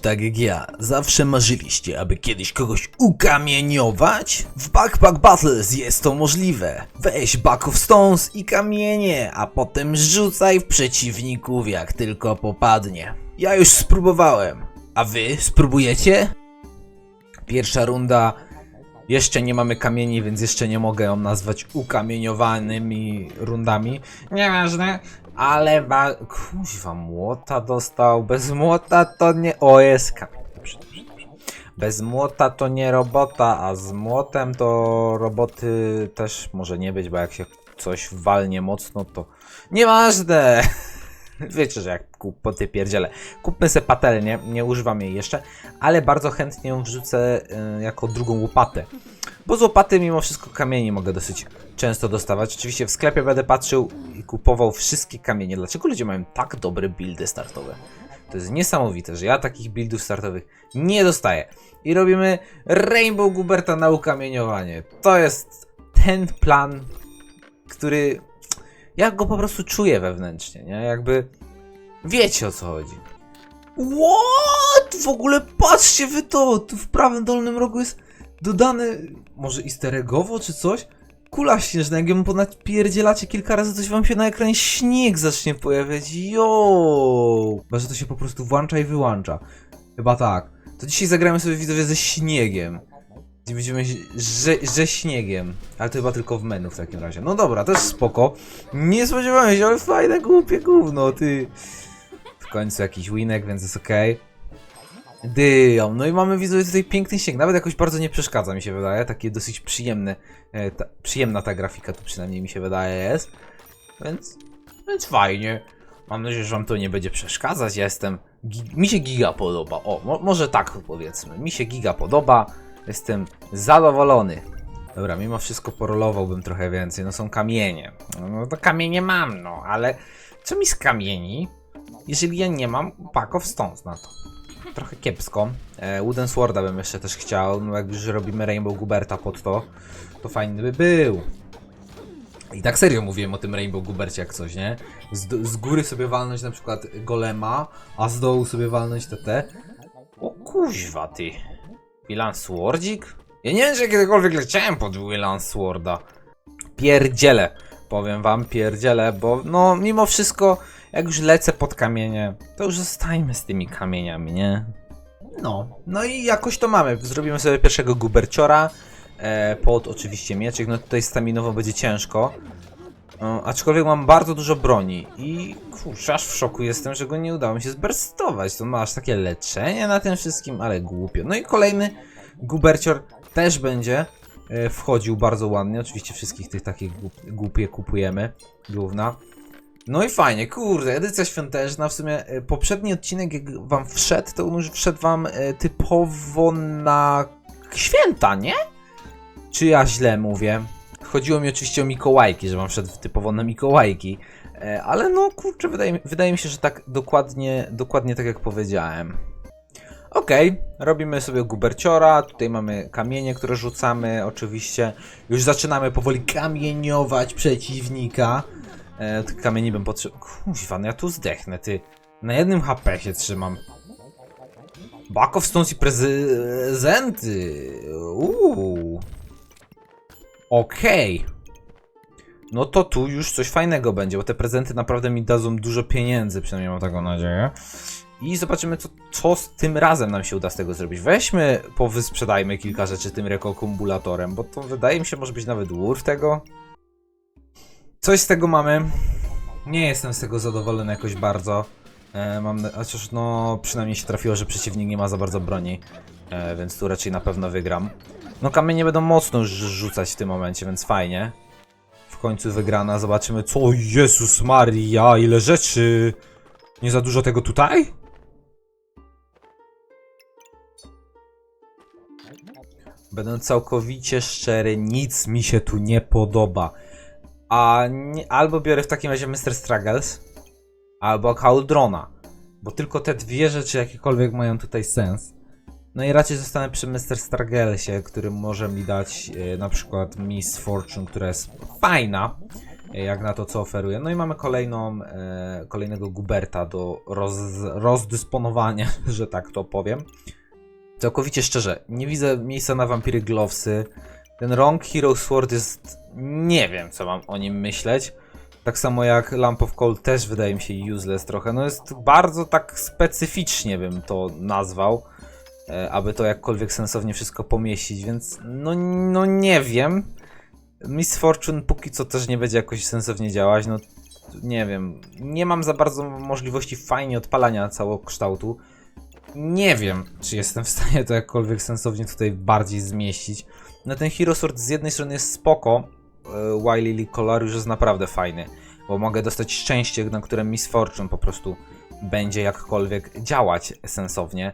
tak jak ja, zawsze marzyliście, aby kiedyś kogoś ukamieniować? W Backpack Battles jest to możliwe. Weź Back of Stones i kamienie, a potem rzucaj w przeciwników jak tylko popadnie. Ja już spróbowałem. A wy spróbujecie? Pierwsza runda. Jeszcze nie mamy kamieni, więc jeszcze nie mogę ją nazwać ukamieniowanymi rundami. Nieważne, ale ba... Kuźwa, młota dostał. Bez młota to nie... O, jest kamień. Bez młota to nie robota, a z młotem to roboty też może nie być, bo jak się coś walnie mocno, to... Nieważne! Wiecie, że jak kłopoty pierdziele. Kupmy se patelnię, nie używam jej jeszcze, ale bardzo chętnie ją wrzucę y, jako drugą łopatę. Bo z łopaty mimo wszystko kamieni mogę dosyć często dostawać. Oczywiście w sklepie będę patrzył i kupował wszystkie kamienie. Dlaczego ludzie mają tak dobre buildy startowe? To jest niesamowite, że ja takich buildów startowych nie dostaję. I robimy Rainbow Guberta na ukamieniowanie. To jest ten plan, który ja go po prostu czuję wewnętrznie, nie? Jakby wiecie o co chodzi. What? W ogóle patrzcie wy to! Tu w prawym dolnym rogu jest dodane, może easter eggowo czy coś? Kula śnieżna, jak ją ponadpierdzielacie kilka razy, coś wam się na ekranie śnieg zacznie pojawiać. Jo! Chyba, że to się po prostu włącza i wyłącza. Chyba tak. To dzisiaj zagramy sobie widzowie ze śniegiem. Gdzie będziemy że, że śniegiem. Ale to chyba tylko w menu w takim razie. No dobra, też spoko. Nie spodziewałem się, ale fajne, głupie gówno, ty. W końcu jakiś winek, więc jest okej. Dyją, no i mamy widzowie tutaj piękny śnieg, nawet jakoś bardzo nie przeszkadza mi się wydaje, takie dosyć przyjemne, e, ta, przyjemna ta grafika tu przynajmniej mi się wydaje jest, więc, więc fajnie, mam nadzieję, że wam to nie będzie przeszkadzać, ja jestem, mi się giga podoba, o, mo, może tak powiedzmy, mi się giga podoba, jestem zadowolony. Dobra, mimo wszystko porolowałbym trochę więcej, no są kamienie, no to kamienie mam, no, ale co mi z kamieni, jeżeli ja nie mam pack of stones na to? trochę kiepsko. E, Wooden Sworda bym jeszcze też chciał, no jak już robimy Rainbow Guberta pod to, to fajny by był. I tak serio mówiłem o tym Rainbow Gubercie jak coś, nie? Z, z góry sobie walnąć na przykład golema, a z dołu sobie walnąć TT. O kuźwa ty. Willan Swordzik? Ja nie wiem, czy kiedykolwiek leciałem pod Willan Sworda. Pierdziele. Powiem wam, pierdziele, bo no mimo wszystko, jak już lecę pod kamienie, to już zostańmy z tymi kamieniami, nie? No, no i jakoś to mamy. Zrobimy sobie pierwszego guberciora, e, pod oczywiście mieczyk, no tutaj staminowo będzie ciężko. No, aczkolwiek mam bardzo dużo broni i kurczę, aż w szoku jestem, że go nie udało mi się zberstować. To masz takie leczenie na tym wszystkim, ale głupio. No i kolejny gubercior też będzie e, wchodził bardzo ładnie. Oczywiście wszystkich tych takich głup, głupie kupujemy. Główna. No i fajnie, kurde, edycja świąteczna, w sumie e, poprzedni odcinek jak wam wszedł, to on już wszedł wam e, typowo na święta, nie? Czy ja źle mówię? Chodziło mi oczywiście o Mikołajki, że wam wszedł typowo na Mikołajki, e, ale no kurczę, wydaje, wydaje mi się, że tak dokładnie, dokładnie tak jak powiedziałem. Okej, robimy sobie guberciora, tutaj mamy kamienie, które rzucamy, oczywiście. Już zaczynamy powoli kamieniować przeciwnika. E, tych kamieni bym potrzebował. Kuźwa, no ja tu zdechnę, ty. Na jednym HP się trzymam. Back of Stones i prezenty. Uuu. Okej. No to tu już coś fajnego będzie, bo te prezenty naprawdę mi dadzą dużo pieniędzy, przynajmniej mam taką nadzieję. I zobaczymy, co, co z tym razem nam się uda z tego zrobić. Weźmy, powysprzedajmy kilka rzeczy tym rekokumbulatorem, bo to wydaje mi się może być nawet worth tego. Coś z tego mamy. Nie jestem z tego zadowolony jakoś bardzo. E, mam, chociaż no przynajmniej się trafiło, że przeciwnik nie ma za bardzo broni. E, więc tu raczej na pewno wygram. No kamienie będą mocno rzucać w tym momencie, więc fajnie. W końcu wygrana, zobaczymy co... Jezus Maria, ile rzeczy! Nie za dużo tego tutaj? Będę całkowicie szczery, nic mi się tu nie podoba. A nie, albo biorę w takim razie Mr. Struggles, albo Cauldrona. Bo tylko te dwie rzeczy jakiekolwiek mają tutaj sens. No i raczej zostanę przy Mr. Strugglesie, który może mi dać e, na przykład Miss Fortune, która jest fajna. jak na to, co oferuje. No i mamy kolejną, e, kolejnego Guberta do roz, rozdysponowania, że tak to powiem. Całkowicie szczerze, nie widzę miejsca na Vampiry Glovesy. Ten rąk Hero Sword jest... nie wiem, co mam o nim myśleć. Tak samo jak Lamp of Cold też wydaje mi się useless trochę. No jest bardzo tak specyficznie bym to nazwał, e, aby to jakkolwiek sensownie wszystko pomieścić, więc no, no nie wiem. Miss Fortune póki co też nie będzie jakoś sensownie działać, no nie wiem. Nie mam za bardzo możliwości fajnie odpalania całokształtu. Nie wiem, czy jestem w stanie to jakkolwiek sensownie tutaj bardziej zmieścić. No ten Hero Sword z jednej strony jest spoko, e, Wily Lee Color już jest naprawdę fajny, bo mogę dostać szczęście, na które Miss Fortune po prostu będzie jakkolwiek działać sensownie.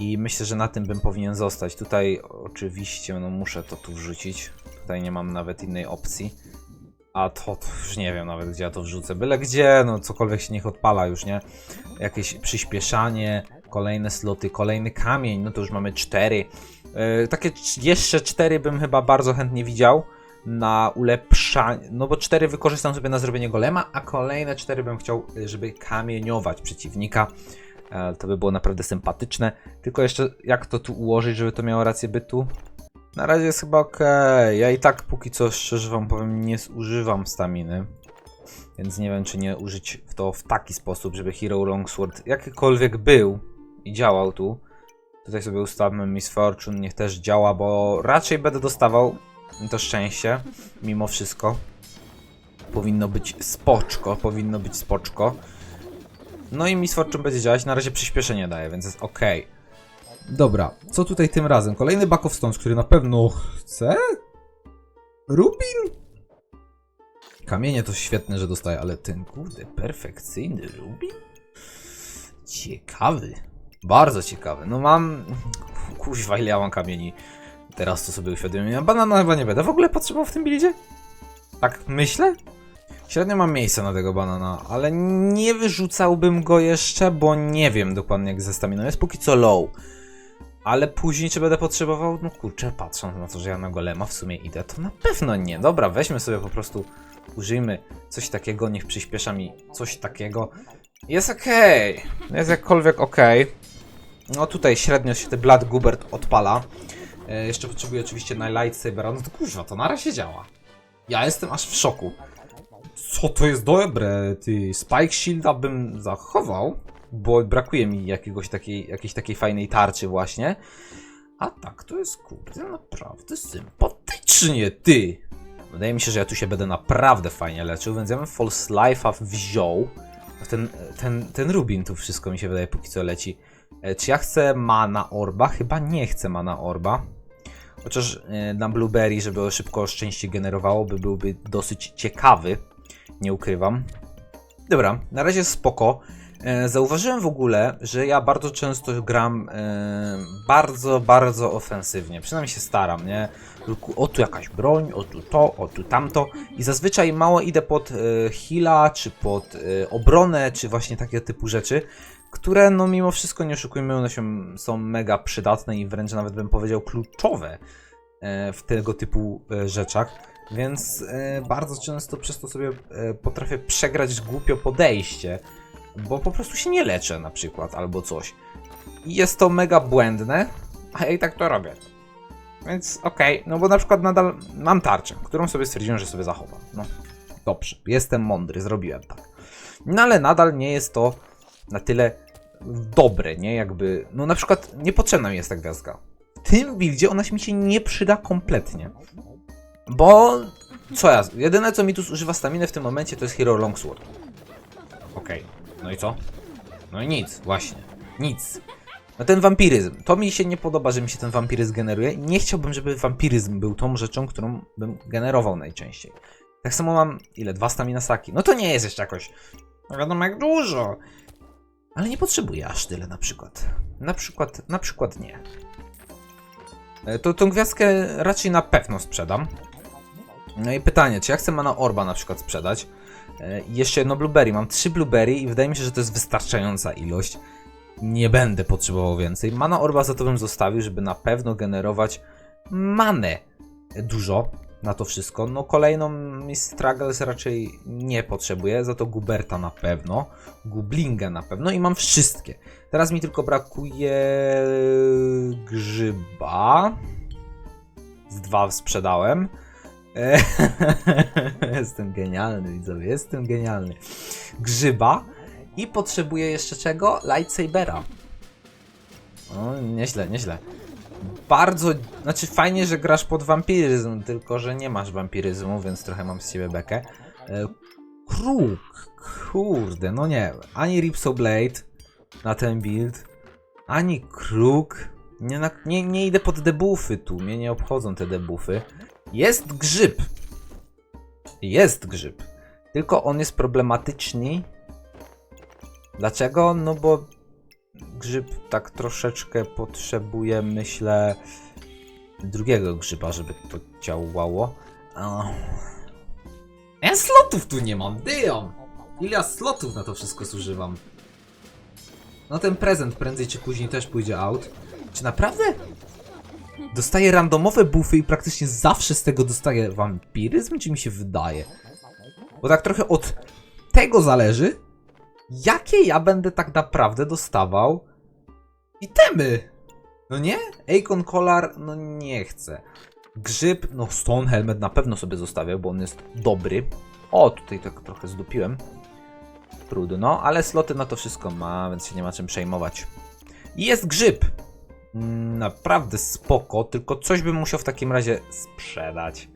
I myślę, że na tym bym powinien zostać. Tutaj oczywiście no muszę to tu wrzucić. Tutaj nie mam nawet innej opcji. A to, to już nie wiem nawet gdzie ja to wrzucę. Byle gdzie, no cokolwiek się niech odpala już, nie? Jakieś przyspieszanie, kolejne sloty, kolejny kamień, no to już mamy cztery. Yy, takie jeszcze cztery bym chyba bardzo chętnie widział na ulepszanie, no bo cztery wykorzystam sobie na zrobienie golema, a kolejne cztery bym chciał, y, żeby kamieniować przeciwnika. E, To by było naprawdę sympatyczne. Tylko jeszcze jak to tu ułożyć, żeby to miało rację bytu? Na razie jest chyba ok. Ja i tak póki co, szczerze wam powiem, nie zużywam staminy. Więc nie wiem, czy nie użyć to w taki sposób, żeby Hero Longsword jakikolwiek był i działał tu. Tutaj sobie ustawmy Miss Fortune, niech też działa, bo raczej będę dostawał to szczęście, mimo wszystko. Powinno być spoczko, powinno być spoczko. No i Miss Fortune będzie działać, na razie przyspieszenie daje, więc jest ok. Dobra, co tutaj tym razem? Kolejny Back of Stones, który na pewno chce? Rubin? Kamienie to świetne, że dostaje, ale ten kurde, perfekcyjny Rubin? Ciekawy. Bardzo ciekawy. No mam... Kuźwa, ile ja mam kamieni. Teraz to sobie uświadomiłem. Banana chyba nie będę w ogóle potrzebował w tym buildzie? Tak myślę? Średnio mam miejsce na tego banana, ale nie wyrzucałbym go jeszcze, bo nie wiem dokładnie jak ze staminą. Jest póki co low. Ale później czy będę potrzebował? No kurczę, patrząc na to, że ja na golema w sumie idę, to na pewno nie. Dobra, weźmy sobie po prostu, użyjmy coś takiego, niech przyspiesza mi coś takiego. Jest okej, jest jakkolwiek okej. No tutaj średnio się ten Blood Gubert odpala. E, jeszcze potrzebuję oczywiście na Lightsabera, no to kurwa, to na razie działa. Ja jestem aż w szoku. Co to jest dobre? Ty, Spike Shielda bym zachował, bo brakuje mi jakiegoś takiej, jakiejś takiej fajnej tarczy właśnie. A tak, to jest kurde naprawdę sympatycznie, ty. Wydaje mi się, że ja tu się będę naprawdę fajnie leczył, więc ja bym False Life'a wziął. Ten, ten, ten Rubin tu wszystko mi się wydaje póki co leci. E, Czy ja chcę mana orba? Chyba nie chcę mana orba. Chociaż e, na Blueberry, żeby szybko szczęście generowało, by byłby dosyć ciekawy. Nie ukrywam. Dobra, na razie spoko. E, Zauważyłem w ogóle, że ja bardzo często gram e, bardzo, bardzo ofensywnie. Przynajmniej się staram, nie? O tu jakaś broń, o tu to, o tu tamto. I zazwyczaj mało idę pod e, heala, czy pod obronę, czy właśnie takie typu rzeczy, które no mimo wszystko nie oszukujmy, one się, są mega przydatne i wręcz nawet bym powiedział kluczowe w tego typu rzeczach. Więc e, bardzo często przez to sobie e, potrafię przegrać głupio podejście, bo po prostu się nie leczę na przykład albo coś. I jest to mega błędne, a ja i tak to robię. Więc okej, no bo na przykład nadal mam tarczę, którą sobie stwierdziłem, że sobie zachowam. No dobrze, jestem mądry, zrobiłem tak. No ale nadal nie jest to na tyle dobre, nie? Jakby, no na przykład niepotrzebna mi jest ta gwiazdka. W tym buildzie ona mi się nie przyda kompletnie. Bo co ja? Jedyne co mi tu zużywa staminy w tym momencie to jest Hero Longsword. Okej, no i co? No i nic, właśnie. Nic. No ten wampiryzm. To mi się nie podoba, że mi się ten wampiryzm generuje. Nie chciałbym, żeby wampiryzm był tą rzeczą, którą bym generował najczęściej. Tak samo mam, ile? Dwa stamina saki. No to nie jest jeszcze jakoś, no wiadomo jak dużo. Ale nie potrzebuję aż tyle na przykład. Na przykład, na przykład nie. E, To tą gwiazdkę raczej na pewno sprzedam. No i pytanie, czy ja chcę mana orba na przykład sprzedać? E, I jeszcze jedno blueberry. Mam trzy blueberry i wydaje mi się, że to jest wystarczająca ilość. Nie będę potrzebował więcej. Mana orba za to bym zostawił, żeby na pewno generować manę dużo. na to wszystko. No kolejną Miss Struggles raczej nie potrzebuję, za to Guberta na pewno, Gublinga na pewno i mam wszystkie. Teraz mi tylko brakuje grzyba. Z dwa sprzedałem. Jestem genialny, widzowie, jestem genialny. Grzyba i potrzebuję jeszcze czego? Lightsabera. O, nieźle, nieźle. Bardzo, znaczy fajnie, że grasz pod wampiryzm, tylko że nie masz wampiryzmu, więc trochę mam z ciebie bekę. E, kruk, kurde, no nie. Ani Ripso Blade na ten build, ani kruk. Nie, nie, nie idę pod debuffy tu, mnie nie obchodzą te debuffy. Jest grzyb. Jest grzyb. Tylko on jest problematyczny. Dlaczego? No bo grzyb tak troszeczkę potrzebuje, myślę, drugiego grzyba, żeby to działało. Ja slotów tu nie mam, dyją! Ile ja slotów na to wszystko zużywam? No ten prezent prędzej czy później też pójdzie out. Czy naprawdę? Dostaję randomowe buffy i praktycznie zawsze z tego dostaję wampiryzm, czy mi się wydaje? Bo tak trochę od tego zależy, jakie ja będę tak naprawdę dostawał itemy. No nie? Akon Collar, no nie chcę. Grzyb, no Stone Helmet na pewno sobie zostawię, bo on jest dobry. O, tutaj tak trochę zdupiłem. Trudno, ale sloty na to wszystko ma, więc się nie ma czym przejmować. Jest grzyb. Naprawdę spoko, tylko coś bym musiał w takim razie sprzedać.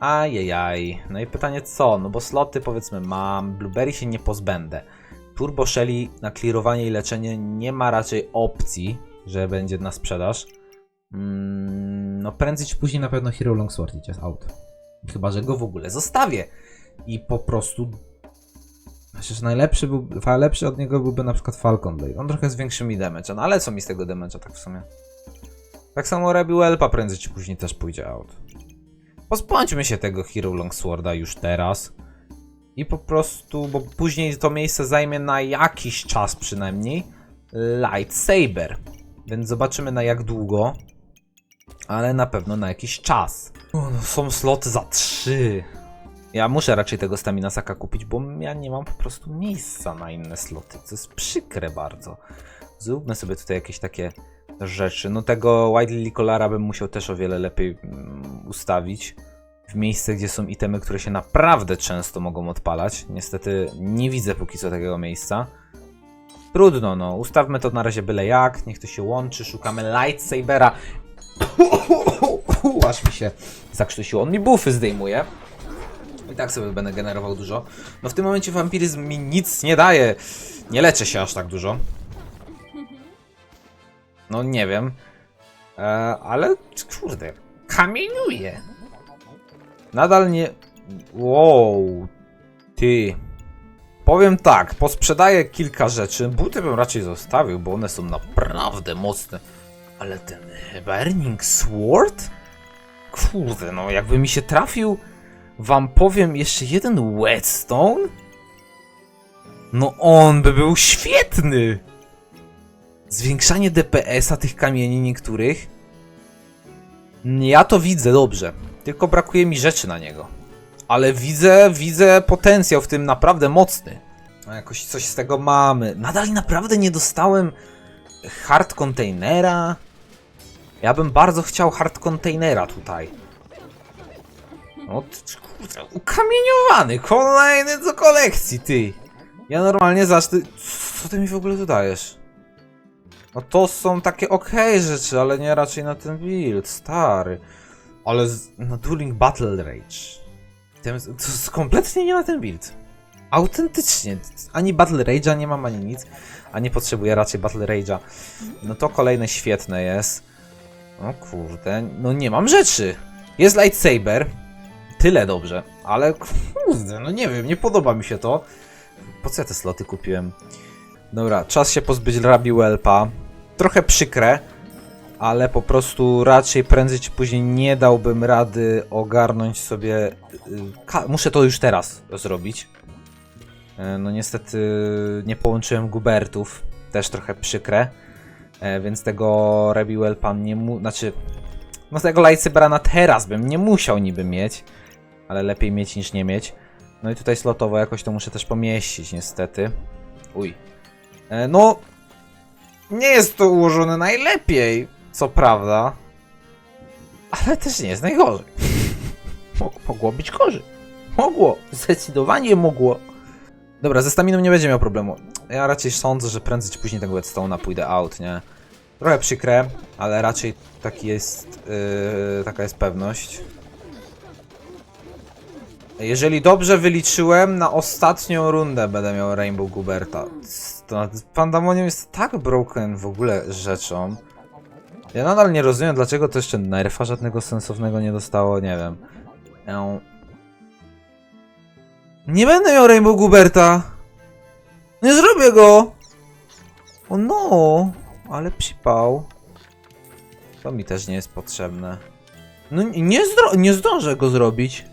Ajajaj. No i pytanie co? No bo sloty powiedzmy mam, Blueberry się nie pozbędę. Turbo Shelly na clearowanie i leczenie nie ma raczej opcji, że będzie na sprzedaż. Mm, no prędzej czy później na pewno Hero Longsword idzie out. Chyba, że go w ogóle zostawię. I po prostu... Myślę, że najlepszy, był, najlepszy od niego byłby na przykład Falcon Blade. On trochę z większym damage'a, no ale co mi z tego damage'a tak w sumie? Tak samo Rebel Elpa prędzej czy później też pójdzie out. Pozbądźmy się tego Hero Longsworda już teraz. I po prostu, bo później to miejsce zajmie na jakiś czas przynajmniej lightsaber. Więc zobaczymy na jak długo. Ale na pewno na jakiś czas. O, no, są sloty za trzy. Ja muszę raczej tego stamina saka kupić, bo ja nie mam po prostu miejsca na inne sloty. Co jest przykre bardzo. Zróbmy sobie tutaj jakieś takie rzeczy. No tego White Lily Collara bym musiał też o wiele lepiej mm, ustawić. W miejsce, gdzie są itemy, które się naprawdę często mogą odpalać. Niestety nie widzę póki co takiego miejsca. Trudno, no. Ustawmy to na razie byle jak. Niech to się łączy. Szukamy lightsabera. Aż mi się zakrztusiło. On mi buffy zdejmuje. I tak sobie będę generował dużo. No w tym momencie wampiryzm mi nic nie daje. Nie leczę się aż tak dużo. No nie wiem. E, ale kurde, kamieniuje. Nadal nie. Wow. Ty. Powiem tak, posprzedaję kilka rzeczy. Buty bym raczej zostawił, bo one są naprawdę mocne. Ale ten Burning Sword? Kurde, no jakby mi się trafił, wam powiem, jeszcze jeden Whetstone? No on by był świetny! Zwiększanie DPS-a tych kamieni niektórych. Ja to widzę dobrze. Tylko brakuje mi rzeczy na niego. Ale widzę, widzę potencjał w tym naprawdę mocny. No jakoś coś z tego mamy. Nadal naprawdę nie dostałem hard containera. Ja bym bardzo chciał hard containera tutaj. No, ty- kurde, ukamieniowany, kolejny do kolekcji, ty. Ja normalnie zacznę... Co ty mi w ogóle dodajesz? No to są takie okej rzeczy, ale nie raczej na ten build, stary. Ale z, no Dueling Battle Rage. To jest, kompletnie nie na ten build. Autentycznie. Ani Battle Rage'a nie mam, ani nic. A nie potrzebuję raczej Battle Rage'a. No to kolejne świetne jest. O kurde, no nie mam rzeczy. Jest lightsaber. Tyle dobrze. Ale kurde, no nie wiem, nie podoba mi się to. Po co ja te sloty kupiłem? Dobra, czas się pozbyć Rabi Welpa. Trochę przykre, ale po prostu raczej prędzej czy później nie dałbym rady ogarnąć sobie. y, Muszę to już teraz zrobić. E, No niestety nie połączyłem Gubertów, też trochę przykre. E, Więc tego Rabi Welpa nie mu. Znaczy. No tego lightsabera teraz bym nie musiał niby mieć, ale lepiej mieć niż nie mieć. No i tutaj slotowo jakoś to muszę też pomieścić niestety. Uj. E, no, nie jest to ułożone najlepiej, co prawda, ale też nie jest najgorzej. Mo- mogło być gorzej. Mogło, zdecydowanie mogło. Dobra, ze staminą nie będzie miał problemu. Ja raczej sądzę, że prędzej czy później tego Whetstone'a pójdę out, nie? Trochę przykre, ale raczej taki jest, yy, taka jest pewność. Jeżeli dobrze wyliczyłem, na ostatnią rundę będę miał Rainbow Guberta. To Pandemonium jest tak broken w ogóle rzeczą. Ja nadal nie rozumiem, dlaczego to jeszcze nerfa żadnego sensownego nie dostało, nie wiem. Nie będę miał Rainbow Guberta! Nie zrobię go! O no! Ale przypał. To mi też nie jest potrzebne. No nie, zdro- nie zdążę go zrobić.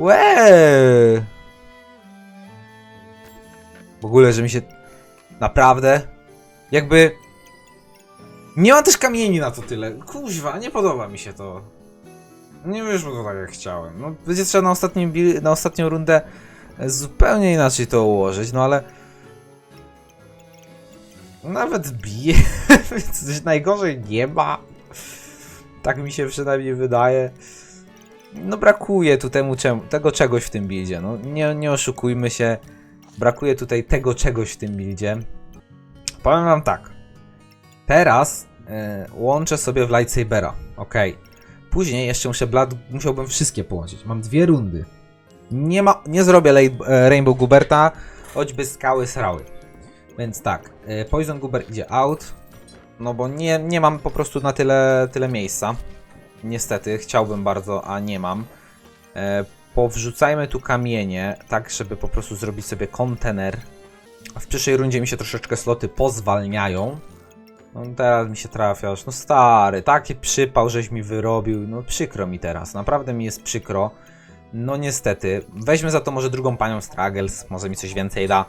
Łe! W ogóle, że mi się... Naprawdę? Jakby... Nie mam też kamieni na to tyle. Kuźwa, nie podoba mi się to. Nie wyszło to tak jak chciałem. No, będzie trzeba na, ostatnim, na ostatnią rundę zupełnie inaczej to ułożyć, no ale... Nawet bije, więc coś najgorzej nie ma. Tak mi się przynajmniej wydaje. No brakuje tu temu tego czegoś w tym buildzie, no nie, nie oszukujmy się. Brakuje tutaj tego czegoś w tym buildzie. Powiem wam tak. Teraz e, łączę sobie w lightsabera, ok. Później jeszcze muszę blad, musiałbym wszystkie połączyć. Mam dwie rundy. Nie ma, nie zrobię e, Rainbow Guberta, choćby skały srały. Więc tak, e, Poison Guber idzie out, no bo nie, nie mam po prostu na tyle, tyle miejsca. Niestety, chciałbym bardzo, a nie mam. E, powrzucajmy tu kamienie, tak żeby po prostu zrobić sobie kontener. W przyszłej rundzie mi się troszeczkę sloty pozwalniają. No teraz mi się trafiasz. No stary, taki przypał, żeś mi wyrobił. No przykro mi teraz, naprawdę mi jest przykro. No niestety. Weźmy za to może drugą panią Struggles, może mi coś więcej da.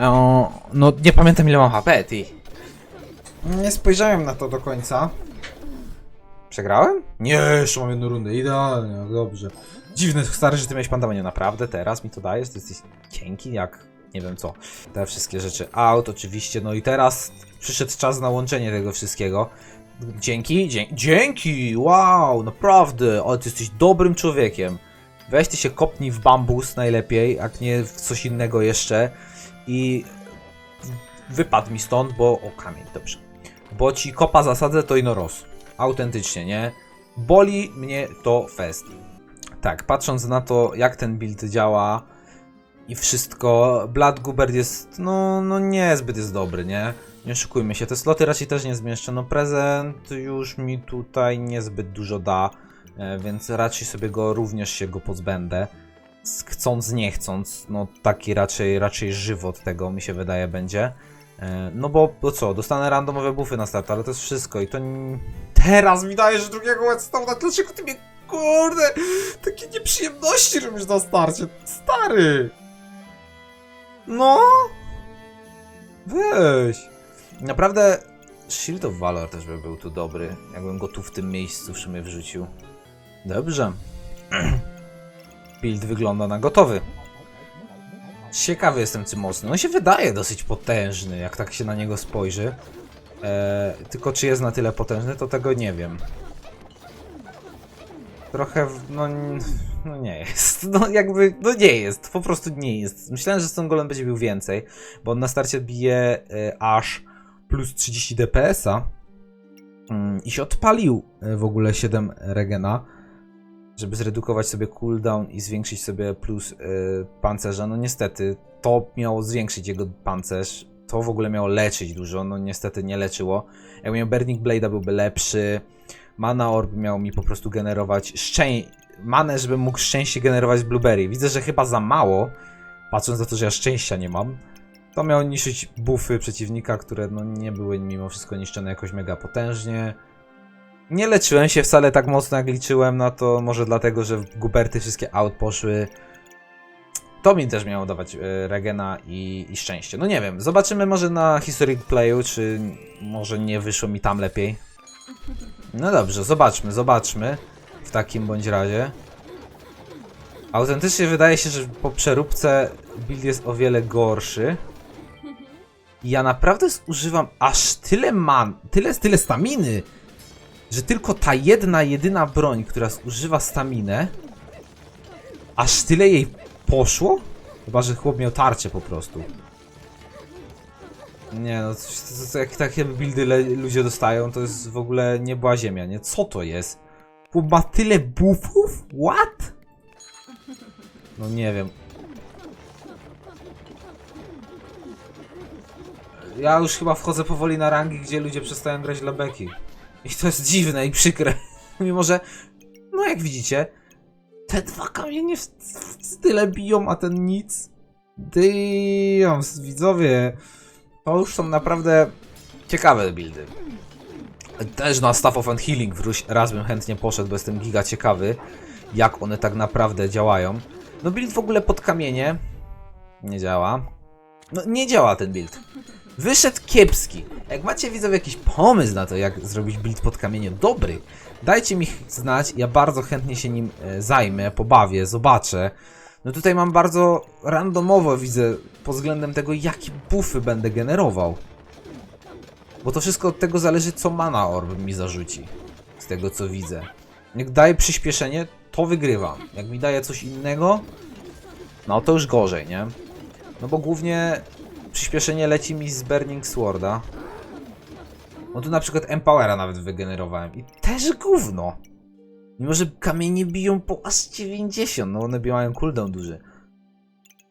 O, no nie pamiętam ile mam HP, ty. Nie spojrzałem na to do końca. Przegrałem? Nie, jeszcze mam jedną rundę, idealnie, dobrze. Dziwne, stary, że ty miałeś pandemię, naprawdę teraz mi to dajesz? Ty jesteś cienki jak nie wiem co. Te wszystkie rzeczy out oczywiście, no i teraz przyszedł czas na łączenie tego wszystkiego. Dzięki, dzięki, dzięki, wow, naprawdę, ale ty jesteś dobrym człowiekiem. Weź ty się kopnij w bambus najlepiej, jak nie w coś innego jeszcze i wypadł mi stąd, bo... O, kamień, dobrze. Bo ci kopa zasadzę, to ino roz. Autentycznie, nie? Boli mnie to fest. Tak, patrząc na to, jak ten build działa i wszystko, Blood Gubert jest, no, no niezbyt jest dobry, nie? Nie oszukujmy się, te sloty raczej też nie zmieszczę. No prezent już mi tutaj niezbyt dużo da, e, więc raczej sobie go również się go pozbędę. Chcąc, nie chcąc, no taki raczej, raczej żywot tego mi się wydaje będzie. E, No bo, bo co, dostanę randomowe buffy na start, ale to jest wszystko i to... Teraz mi dajesz drugiego Whetstone'a, dlaczego ty mnie, kurde, takie nieprzyjemności robisz na starcie, stary! No? Weź! Naprawdę, Shield of Valor też by był tu dobry, jakbym go tu w tym miejscu w sumie wrzucił. Dobrze. Build wygląda na gotowy. Ciekawy jestem, czy mocny. On się wydaje dosyć potężny, jak tak się na niego spojrzy. Eee, tylko czy jest na tyle potężny, to tego nie wiem. Trochę, no, no nie jest. No jakby, no nie jest, po prostu nie jest. Myślałem, że z tym golem będzie bił więcej, bo on na starcie bije e, aż plus 30 DPS-a mm, i się odpalił e, w ogóle 7 regena żeby zredukować sobie cooldown i zwiększyć sobie plus y, pancerza. No niestety, to miało zwiększyć jego pancerz. To w ogóle miało leczyć dużo, no niestety nie leczyło. Jakby miał Burning Blade'a byłby lepszy. Mana Orb miał mi po prostu generować szczęście. Manę, żebym mógł szczęście generować Blueberry. Widzę, że chyba za mało, patrząc na to, że ja szczęścia nie mam. To miało niszczyć buffy przeciwnika, które no nie były mimo wszystko niszczone jakoś mega potężnie. Nie leczyłem się wcale tak mocno, jak liczyłem na to. Może dlatego, że guberty wszystkie out poszły. To mi też miało dawać e, regena i, i szczęście. No nie wiem, zobaczymy może na Historic Playu, czy może nie wyszło mi tam lepiej. No dobrze, zobaczmy, zobaczmy. W takim bądź razie. Autentycznie wydaje się, że po przeróbce build jest o wiele gorszy. Ja naprawdę zużywam aż tyle man, tyle, tyle staminy, że tylko ta jedna, jedyna broń, która zużywa staminę, aż tyle jej poszło? Chyba, że chłop miał tarcie po prostu. Nie no, coś- to, to, jak takie buildy le, ludzie dostają, to jest w ogóle nie była ziemia, nie? Co to jest? Chłop ma tyle buffów? What? No nie wiem. Ja już chyba wchodzę powoli na rangi, gdzie ludzie przestają grać dla beki. I to jest dziwne i przykre. Mimo, że, no jak widzicie, te dwa kamienie w, w tyle biją, a ten nic. Dyją, widzowie. To już są naprawdę ciekawe buildy. Też na Staff of Healing wróć, raz bym chętnie poszedł, bo jestem giga ciekawy, jak one tak naprawdę działają. No build w ogóle pod kamienie nie działa. No nie działa ten build. Wyszedł kiepski. Jak macie widzowie jakiś pomysł na to, jak zrobić build pod kamienie dobry, dajcie mi znać, ja bardzo chętnie się nim e, zajmę, pobawię, zobaczę. No tutaj mam bardzo randomowo widzę pod względem tego, jakie buffy będę generował. Bo to wszystko od tego zależy, co mana orb mi zarzuci. Z tego co widzę. Jak daje przyspieszenie, to wygrywam. Jak mi daje coś innego, no to już gorzej, nie? No bo głównie przyspieszenie leci mi z Burning Sworda. No tu na przykład Empowera nawet wygenerowałem. I też gówno. Mimo, że kamienie biją po aż 90, no one mają cooldown duży.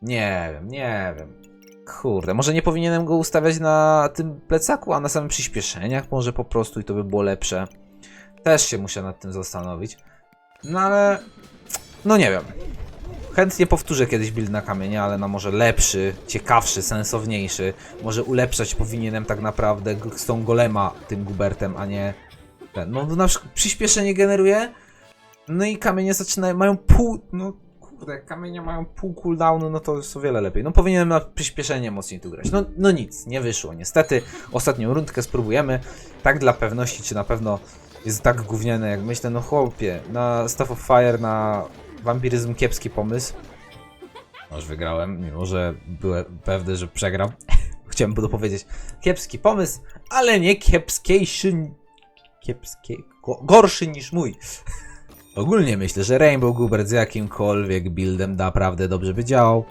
Nie wiem, nie wiem. Kurde, może nie powinienem go ustawiać na tym plecaku, a na samym przyspieszeniach może po prostu i to by było lepsze. Też się muszę nad tym zastanowić. No ale... No nie wiem. Chętnie powtórzę kiedyś build na kamienie, ale na może lepszy, ciekawszy, sensowniejszy. Może ulepszać powinienem tak naprawdę z tą golema tym gubertem, a nie ten. No na przykład przyspieszenie generuje, no i kamienie zaczynają, mają pół, no kurde, kamienie mają pół cooldownu, no to jest o wiele lepiej. No powinienem na przyspieszenie mocniej tu grać. No, no nic, nie wyszło niestety. Ostatnią rundkę spróbujemy, tak dla pewności, czy na pewno jest tak gówniane jak myślę. No chłopie, na Staff of Fire, na wampiryzm kiepski pomysł. No już wygrałem, mimo że byłem pewny, że przegram. Chciałem to powiedzieć. Kiepski pomysł, ale nie kiepskiejszy. Kiepski. go- Gorszy niż mój. Ogólnie myślę, że Rainbow Goobert z jakimkolwiek buildem naprawdę dobrze by działał.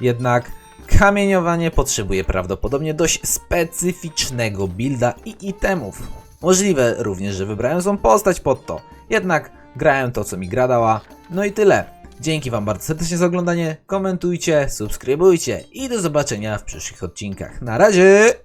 Jednak kamieniowanie potrzebuje prawdopodobnie dość specyficznego builda i itemów. Możliwe również, że wybrałem złą postać pod to. Jednak grałem to, co mi gra dała. No i tyle. Dzięki Wam bardzo serdecznie za oglądanie. Komentujcie, subskrybujcie i do zobaczenia w przyszłych odcinkach. Na razie!